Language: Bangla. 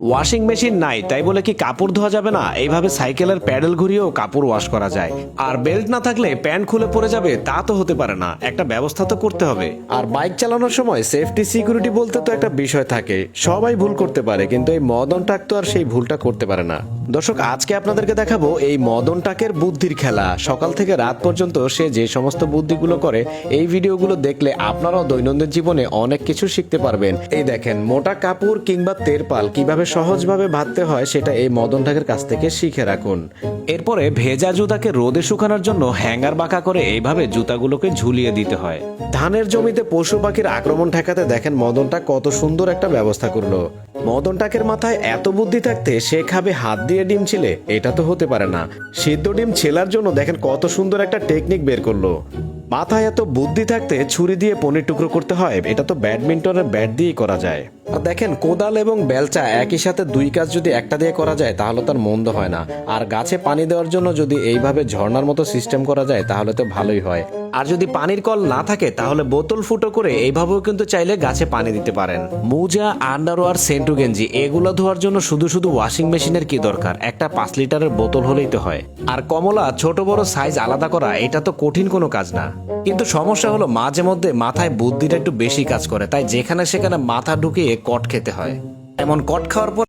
ওয়াশিং মেশিন নাই, তাই বলে কি কাপড় ধোয়া যাবে না? এইভাবে সাইকেলের প্যাডেল ঘুরিয়েও কাপড় ওয়াশ করা যায়। আর বেল্ট না থাকলে প্যান্ট খুলে পড়ে যাবে, তা তো হতে পারে না। একটা ব্যবস্থা তো করতে হবে। আর বাইক চালানোর সময় সেফটি সিকিউরিটি বলতে তো একটা বিষয় থাকে। সবাই ভুল করতে পারে, কিন্তু এই মদন টাক তো আর সেই ভুলটা করতে পারে না। দর্শক, আজকে আপনাদেরকে দেখাবো এই মদন টাকের বুদ্ধির খেলা। সকাল থেকে রাত পর্যন্ত সে যে সমস্ত বুদ্ধিগুলো করে, এই ভিডিওগুলো দেখলে আপনারাও দৈনন্দিন জীবনে অনেক কিছু শিখতে পারবেন। এই দেখেন, মোটা কাপড় কিংবা তেরপাল কীভাবে সহজভাবে ভাবতে হয়, সেটা এই মদন ঠাকের কাছ থেকে শিখে রাখুন। এরপরে ভেজা জুতাকে রোদে শুকানোর জন্য হ্যাঙ্গার বাঁকা করে এইভাবে জুতাগুলোকে ঝুলিয়ে দিতে হয়। ধানের জমিতে পশু পাখির আক্রমণ ঠেকাতে দেখেন মদনটা কত সুন্দর একটা ব্যবস্থা করল। মদন টাকের মাথায় এত বুদ্ধি থাকতে সে খাবে হাত দিয়ে ডিম ছিলে, এটা তো হতে পারে না। সিদ্ধ ডিম ছেলার জন্য দেখেন কত সুন্দর একটা টেকনিক বের করল। মাথায় এত বুদ্ধি থাকতে ছুরি দিয়ে পনির টুকরো করতে হয়, এটা তো ব্যাডমিন্টনের ব্যাট দিয়েই করা যায়। দেখেন, কোদাল এবং বেলচা একই সাথে দুই কাজ যদি একটা দিয়ে করা যায়, তাহলে তার মন্দ হয় না। আর গাছে পানি দেওয়ার জন্য যদি এইভাবে ঝর্ণার মতো সিস্টেম করা যায়, তাহলে তো ভালোই হয়। আর যদি পানির কল না থাকে, তাহলে বোতল ফুটো করে এইভাবেও কিন্তু চাইলে গাছে পানি দিতে পারেন। মোজা, আন্ডারওয়ার, সেন্টু গেঞ্জি, এগুলো ধোয়ার জন্য শুধু শুধু ওয়াশিং মেশিনের কি দরকার? একটা পাঁচ লিটারের বোতল হলেই তো হয়। আর কমলা, ছোট, বড় সাইজ আলাদা করা, এটা তো কঠিন কোনো কাজ না। কিন্তু সমস্যা হলো মাঝে মধ্যে মাথায় বুদ্ধিটা একটু বেশি কাজ করে, তাই যেখানে সেখানে মাথা ঢুকিয়ে কট খেতে হয়। এমন কট খাওয়ার পর